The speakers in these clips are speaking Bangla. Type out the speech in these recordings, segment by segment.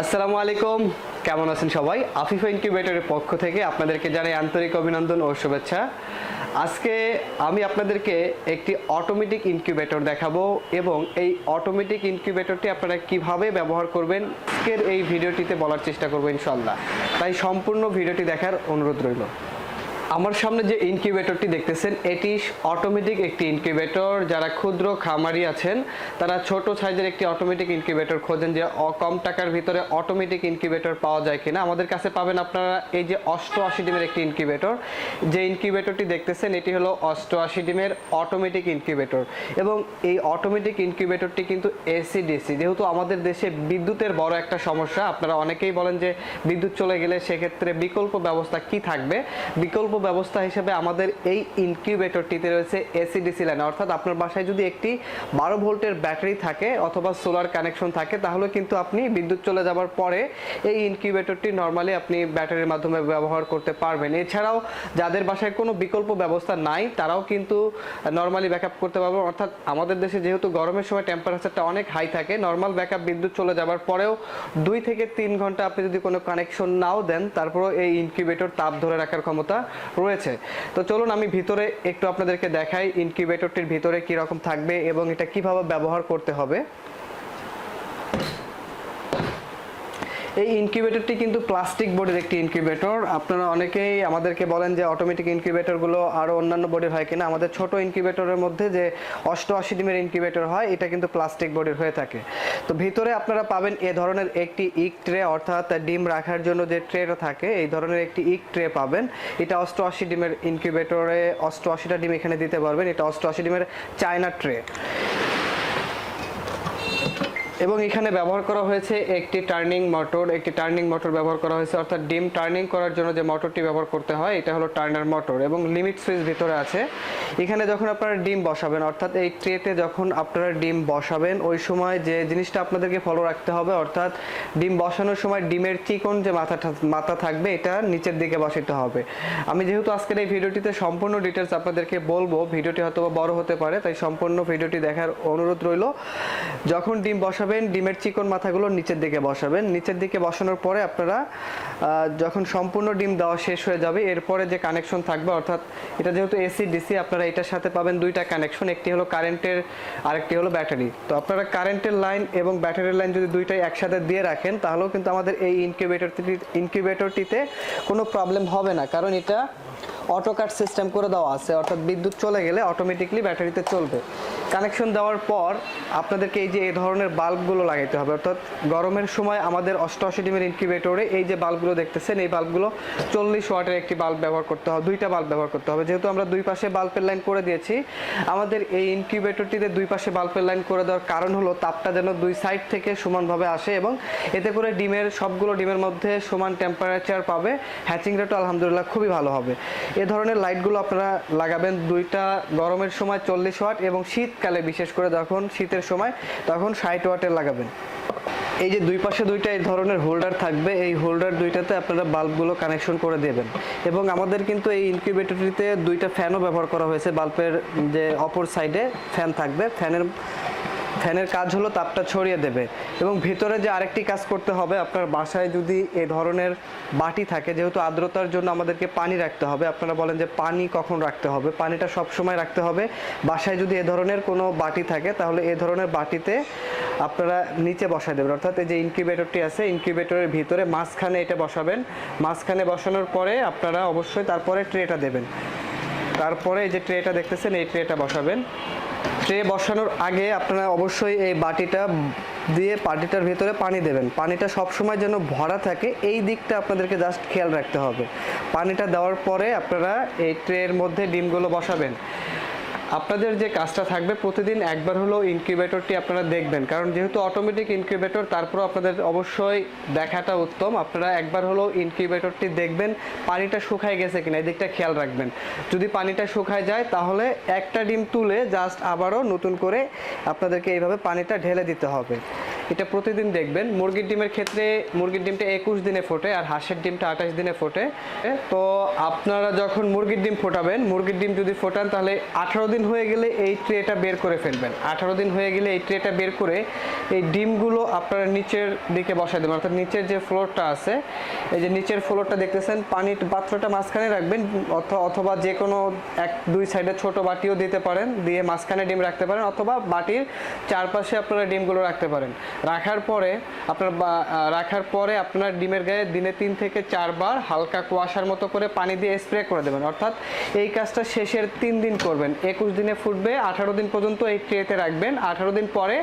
আসসালামু আলাইকুম। কেমন আছেন সবাই? আফিফা ইনকিউবেটরের পক্ষ থেকে আপনাদেরকে জানাই আন্তরিক অভিনন্দন ও শুভেচ্ছা। আজকে আমি আপনাদেরকে একটি অটোমেটিক ইনকিউবেটর দেখাবো এবং এই অটোমেটিক ইনকিউবেটরটি আপনারা কীভাবে ব্যবহার করবেন, আজকের এই ভিডিওটিতে বলার চেষ্টা করব ইনশাল্লাহ তাই সম্পূর্ণ ভিডিওটি দেখার অনুরোধ রইল। আমার সামনে যে ইনকিউবেটরটি দেখতেছেন, এটি অটোমেটিক একটি ইনকিউবেটর যারা ক্ষুদ্র খামারি আছেন, তারা ছোট সাইজের একটি অটোমেটিক ইনকিউবেটর খোঁজেন যে কম টাকার ভিতরে অটোমেটিক ইনকিউবেটর পাওয়া যায় কিনা। আমাদের কাছে পাবেন আপনারা এই যে অষ্টআশি ডিমের একটি ইনকিউবেটর যে ইনকিউবেটরটি দেখতেছেন, এটি হলো অষ্টআশি ডিমের অটোমেটিক ইনকিউবেটর এবং এই অটোমেটিক ইনকিউবেটরটি কিন্তু এসি ডিসি যেহেতু আমাদের দেশে বিদ্যুতের বড় একটা সমস্যা, আপনারা অনেকেই বলেন যে, বিদ্যুৎ চলে গেলে সেক্ষেত্রে বিকল্প ব্যবস্থা কি থাকবে? বিকল্প ব্যবস্থা হিসেবে আমাদের এই ইনকিউবেটরটিতে রয়েছে এসি ডিসি লাইন অর্থাৎ আপনার বাসায় যদি একটি বারো ভোল্টের ব্যাটারি থাকে অথবা সোলার কানেকশন থাকে, তাহলে কিন্তু আপনি বিদ্যুৎ চলে যাওয়ার পরে এই ইনকিউবেটরটি নর্মালি আপনি ব্যাটারির মাধ্যমে ব্যবহার করতে পারবেন। এছাড়াও যাদের বাসায় কোনো বিকল্প ব্যবস্থা নাই, তারাও কিন্তু নর্মালি ব্যাকআপ করতে পারবেন। অর্থাৎ আমাদের দেশে যেহেতু গরমের সময় টেম্পারেচারটা অনেক হাই থাকে নর্মাল ব্যাকআপ বিদ্যুৎ চলে যাওয়ার পরেও দুই থেকে তিন ঘণ্টা আপনি যদি কোনো কানেকশন নাও দেন, তারপরেও এই ইনকিউবেটর তাপ ধরে রাখার ক্ষমতা রয়েছে। তো চলুন আমি ভিতরে একটু আপনাদেরকে দেখাই ইনকিউবেটরটির ভিতরে কি রকম থাকবে এবং এটা কীভাবে ব্যবহার করতে হবে। এই ইনকিউবেটরটি কিন্তু প্লাস্টিক বোর্ডের একটি ইনকিউবেটর আপনারা অনেকেই আমাদেরকে বলেন যে অটোমেটিক ইনকিউবেটরগুলো আরও অন্যান্য বোর্ডের হয় কিনা। আমাদের ছোট ইনকিউবেটরের মধ্যে যে অষ্টআশি ডিমের ইনকিউবেটর হয়, এটা কিন্তু প্লাস্টিক বোর্ডের হয়ে থাকে। তো ভিতরে আপনারা পাবেন এ ধরনের একটি ইক ট্রে অর্থাৎ ডিম রাখার জন্য যে ট্রেটা থাকে, এই ধরনের একটি ইক ট্রে পাবেন। এটা অষ্টআশি ডিমের ইনকিউবেটরে অষ্টআশিটা ডিম এখানে দিতে পারবেন। এটা অষ্টআশি ডিমের চায়না ট্রে এবং এখানে ব্যবহার করা হয়েছে একটি টার্নিং মোটর একটি টার্নিং মোটর ব্যবহার করা হয়েছে, অর্থাৎ ডিম টার্নিং করার জন্য যে মোটরটি ব্যবহার করতে হয়, এটা হলো টার্নার মোটর এবং লিমিট সুইচ ভিতরে আছে। এখানে যখন আপনারা ডিম বসাবেন, অর্থাৎ এই ট্রেতে যখন আপনারা ডিম বসাবেন, ওই সময় যে জিনিসটা আপনাদেরকে ফলো রাখতে হবে, অর্থাৎ ডিম বসানোর সময় ডিমের চিকন যে মাথা মাথা থাকবে, এটা নিচের দিকে বসাতে হবে। আমি যেহেতু আজকের এই ভিডিওটিতে সম্পূর্ণ ডিটেলস আপনাদেরকে বলব, ভিডিওটি হয়তো বড় হতে পারে, তাই সম্পূর্ণ ভিডিওটি দেখার অনুরোধ রইল। যখন ডিম বসাবেন, ডিমের চিকন মাথাগুলো নিচের দিকে বসাবেন। নিচের দিকে বসানোর পরে আপনারা যখন সম্পূর্ণ ডিম দেওয়া শেষ হয়ে যাবে, এরপরে যে কানেকশন থাকবে, অর্থাৎ এটা যেহেতু এসি ডিসি আপনারা এটার সাথে পাবেন দুইটা কানেকশন একটি হলো কারেন্টের আরেকটি হলো ব্যাটারি তো আপনারা কারেন্টের লাইন এবং ব্যাটারির লাইন যদি দুইটাই একসাথে দিয়ে রাখেন, তাহলেও কিন্তু আমাদের এই ইনকিউবেটরটি ইনকিউবেটরটিতে কোনো প্রবলেম হবে না। কারণ এটা অটো কাট সিস্টেম করে দেওয়া আছে, অর্থাৎ বিদ্যুৎ চলে গেলে অটোমেটিকলি ব্যাটারিতে চলবে। কানেকশন দেওয়ার পর আপনাদেরকে এই যে এই ধরনের বাল্বগুলো লাগাইতে হবে, অর্থাৎ গরমের সময় আমাদের অষ্টআশি ডিমের ইনকিউবেটরে এই যে বাল্বগুলো দেখতেছেন, এই বাল্বগুলো চল্লিশ ওয়াটের একটি বাল্ব ব্যবহার করতে হবে, দুইটা বাল্ব ব্যবহার করতে হবে। যেহেতু আমরা দুই পাশে বাল্বের লাইন করে দিয়েছি, আমাদের এই ইনকিউবেটরটিতে দুই পাশে বাল্বের লাইন করে দেওয়ার কারণ হলো তাপটা যেন দুই সাইড থেকে সমানভাবে আসে এবং এতে করে ডিমের সবগুলো ডিমের মধ্যে সমান টেম্পারেচার পাবে হ্যাচিং রেটও আলহামদুলিল্লাহ খুবই ভালো হবে। এ ধরনের লাইটগুলো আপনারা লাগাবেন দুইটা গরমের সময় চল্লিশ ওয়াট এবং শীতকালে বিশেষ করে যখন শীতের সময় তখন ষাট ওয়াটের লাগাবেন। এই যে দুই পাশে দুইটা এই ধরনের হোল্ডার থাকবে, এই হোল্ডার দুইটাতে আপনারা বাল্বগুলো কানেকশন করে দেবেন। এবং আমাদের কিন্তু এই ইনকিউবেটরটিতে দুইটা ফ্যানও ব্যবহার করা হয়েছে, বাল্বের যে অপর সাইডে ফ্যান থাকবে। ফ্যানের ফ্যানের কাজ হলো তাপটা ছড়িয়ে দেবে এবং ভিতরে যে আরেকটি কাজ করতে হবে, আপনার বাসায় যদি এ ধরনের বাটি থাকে, যেহেতু আর্দ্রতার জন্য আমাদেরকে পানি রাখতে হবে, আপনারা বলেন যে পানি কখন রাখতে হবে? পানিটা সব সময় রাখতে হবে। বাসায় যদি এ ধরনের কোনো বাটি থাকে, তাহলে এ ধরনের বাটিতে আপনারা নিচে বসায় দেবেন। অর্থাৎ এই যে ইনকিউবেটরটি আছে, ইনকিউবেটরের ভিতরে মাঝখানে এটা বসাবেন। মাঝখানে বসানোর পরে আপনারা অবশ্যই তারপরে ট্রেটা দেবেন। তারপরে এই যে ট্রেটা দেখতেছেন, এই ট্রেটা বসাবেন। ট্রে বসানোর আগে আপনারা অবশ্যই এই বাটিটা দিয়ে বাটিটার ভেতরে পানি দেবেন। পানিটা সবসময় যেন ভরা থাকে, এই দিকটা আপনাদেরকে জাস্ট খেয়াল রাখতে হবে। পানিটা দেওয়ার পরে আপনারা এই ট্রের মধ্যে ডিমগুলো বসাবেন। আপনাদের যে কাজটা থাকবে প্রতিদিন একবার হলেও ইনকিউবেটরটি আপনারা দেখবেন, কারণ যেহেতু অটোমেটিক ইনকিউবেটর তারপর আপনাদের অবশ্যই দেখাটা উত্তম। আপনারা একবার হলেও ইনকিউবেটরটি দেখবেন, পানিটা শুকায় গেছে কিনা, এই দিকটা খেয়াল রাখবেন। যদি পানিটা শুকায় যায়, তাহলে একটা ডিম তুলে জাস্ট আবারও নতুন করে আপনাদেরকে এইভাবে পানিটা ঢেলে দিতে হবে। এটা প্রতিদিন দেখবেন। মুরগির ডিমের ক্ষেত্রে, মুরগির ডিমটা একুশ দিনে ফোটে আর হাঁসের ডিমটা আঠাশ দিনে ফোটে। তো আপনারা যখন মুরগির ডিম ফোটাবেন, মুরগির ডিম যদি ফোটান তাহলে আঠারো দিন হয়ে গেলে এই ট্রেটা বের করে ফেলবেন। আঠারো দিন হয়ে গেলে এই ট্রেটা বের করে এই ডিমগুলো আপনারা নিচের দিকে বসাই দেবেন। অর্থাৎ নিচের যে ফ্লোরটা আছে, এই যে নিচের ফ্লোরটা দেখতেছেন, পানির পাত্রটা মাঝখানে রাখবেন, অথ- অথবা যে কোনো এক, দুই সাইডে ছোট বাটিও দিতে পারেন, দিয়ে মাঝখানে ডিম রাখতে পারেন, অথবা বাটির চারপাশে আপনারা ডিমগুলো রাখতে পারেন। রাখার পরে আপনার রাখার পরে আপনার ডিমের গায়ে দিনে তিন থেকে চারবার হালকা কুয়াশার মতো করে পানি দিয়ে স্প্রে করে দেবেন। অর্থাৎ এই কাজটা শেষের তিন দিন করবেন। একুশ দিনে ফুটবে, আঠারো দিন পর্যন্ত এই ট্রেতে রাখবেন। আঠারো দিন পরে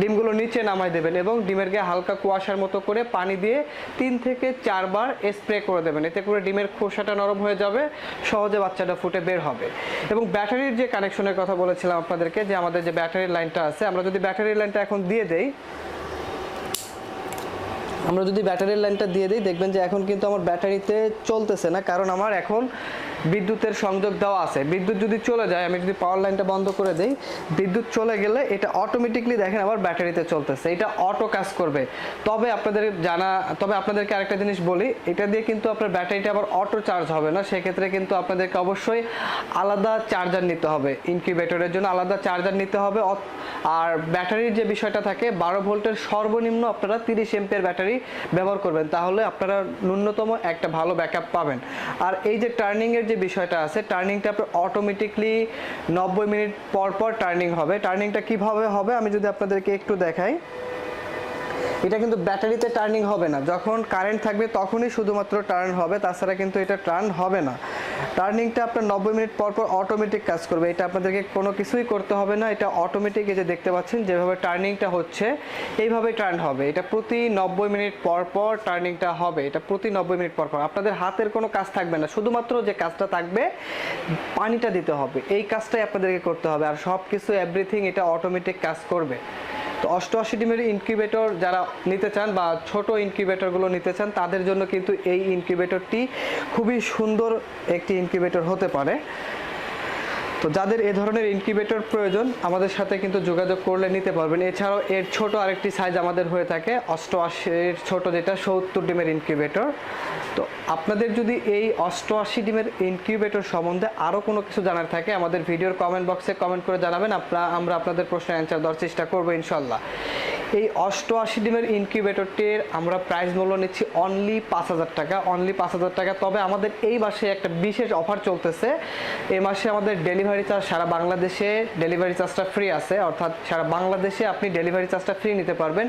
ডিমগুলো নিচে নামাই দেবেন এবং ডিমের গায়ে হালকা কুয়াশার মতো করে পানি দিয়ে তিন থেকে চারবার স্প্রে করে দেবেন। এতে করে ডিমের খোসাটা নরম হয়ে যাবে, সহজে বাচ্চাটা ফুটে বের হবে। এবং ব্যাটারির যে কানেকশনের কথা বলেছিলাম আপনাদেরকে, যে আমাদের যে ব্যাটারির লাইনটা আছে, আমরা যদি ব্যাটারির লাইনটা এখন দিয়ে দেই আমরা যদি ব্যাটারির লাইনটা দিয়ে দিই, দেখবেন যে এখন কিন্তু আমার ব্যাটারিতে চলতেছে না। কারণ আমার এখন বিদ্যুতের সংযোগ দেওয়া আছে। বিদ্যুৎ যদি চলে যায়, আমি যদি পাওয়ার লাইনটা বন্ধ করে দেই, বিদ্যুৎ চলে গেলে এটা অটোমেটিকলি দেখেন আবার ব্যাটারিতে চলতেছে। এটা অটো কাজ করবে। তবে আপনাদের জানা, তবে আপনাদেরকে আরেকটা জিনিস বলি, এটা দিয়ে কিন্তু আপনার ব্যাটারিটা আবার অটো চার্জ হবে না। সেক্ষেত্রে কিন্তু আপনাদেরকে অবশ্যই আলাদা চার্জার নিতে হবে। ইনকিউবেটরের জন্য আলাদা চার্জার নিতে হবে। আর ব্যাটারির যে বিষয়টা থাকে, বারো ভোল্টের সর্বনিম্ন আপনারা তিরিশ এমপিয়ার ব্যাটারি ব্যবহার করবেন। তাহলে আপনারা ন্যূনতম একটা ভালো ব্যাকআপ পাবেন। আর এই যে টার্নিং এর যে বিষয়টা আছে টার্নিংটা অটোমেটিকলি নব্বই মিনিট পর পর টার্নিং হবে। টার্নিংটা কীভাবে হবে আমি যদি আপনাদেরকে একটু দেখাই। এটা কিন্তু ব্যাটারিতে টার্নিং হবে না। যখন কারেন্ট থাকবে তখনই শুধুমাত্র টার্ন হবে, তাছাড়া কিন্তু এটা টার্ন হবে না। টার্নিংটা আপনার নব্বই মিনিট পর পর অটোমেটিক কাজ করবে। এটা আপনাদেরকে কোনো কিছুই করতে হবে না। এটা অটোমেটিক এই যে দেখতে পাচ্ছেন, যেভাবে টার্নিংটা হচ্ছে এইভাবে টার্ন হবে। এটা প্রতি নব্বই মিনিট পর পর টার্নিংটা হবে। এটা প্রতি নব্বই মিনিট পর পর। আপনাদের হাতের কোনো কাজ থাকবে না। শুধুমাত্র যে কাজটা থাকবে, পানিটা দিতে হবে। এই কাজটাই আপনাদেরকে করতে হবে। আর সব কিছু এভরিথিং এটা অটোমেটিক কাজ করবে। তো অষ্টআশি ডিমের ইনকিউবেটর যারা নিতে চান বা ছোট ইনকিউবেটরগুলো নিতে চান, তাদের জন্য কিন্তু এই ইনকিউবেটরটি খুবই সুন্দর একটি ইনকিউবেটর হতে পারে। তো যাদের এ ধরনের ইনকিউবেটর প্রয়োজন, আমাদের সাথে কিন্তু যোগাযোগ করলে নিতে পারবেন। এছাড়াও এর ছোট আরেকটি সাইজ আমাদের হয়ে থাকে, অষ্টআশির ছোট যেটা, সত্তর ডিমের ইনকিউবেটর তো আপনাদের যদি এই অষ্টআশি ডিমের ইনকিউবেটর সম্বন্ধে আরও কোনো কিছু জানার থাকে, আমাদের ভিডিওর কমেন্ট বক্সে কমেন্ট করে জানাবেন। আপনারা আমরা আপনাদের প্রশ্নের অ্যান্সার দেওয়ার চেষ্টা করব ইনশাল্লাহ। এই অষ্টআশি ডিমের ইনকিউবেটরটির আমরা প্রাইস মূল্য নিচ্ছি অনলি পাঁচ হাজার টাকা অনলি পাঁচ হাজার টাকা। তবে আমাদের এই মাসে একটা বিশেষ অফার চলতেছে। এই মাসে আমাদের ডেলিভারি চার্জ সারা বাংলাদেশে ডেলিভারি চার্জটা ফ্রি আছে। অর্থাৎ সারা বাংলাদেশে আপনি ডেলিভারি চার্জটা ফ্রি নিতে পারবেন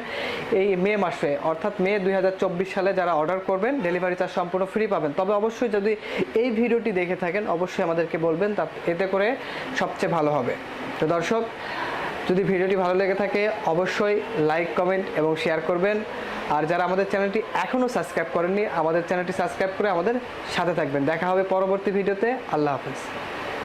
এই মে মাসে। অর্থাৎ মে দুই হাজার চব্বিশ সালে যারা অর্ডার করবেন ডেলিভারি চার্জ সম্পূর্ণ ফ্রি পাবেন। তবে অবশ্যই যদি এই ভিডিওটি দেখে থাকেন, অবশ্যই আমাদেরকে বলবেন, তা এতে করে সবচেয়ে ভালো হবে। তো দর্শক যদি ভিডিওটি ভালো লেগে থাকে, অবশ্যই লাইক কমেন্ট এবং শেয়ার করবেন। আর যারা আমাদের চ্যানেলটি এখনও সাবস্ক্রাইব করেননি, আমাদের চ্যানেলটি সাবস্ক্রাইব করে আমাদের সাথে থাকবেন। দেখা হবে পরবর্তী ভিডিওতে। আল্লাহ হাফিজ।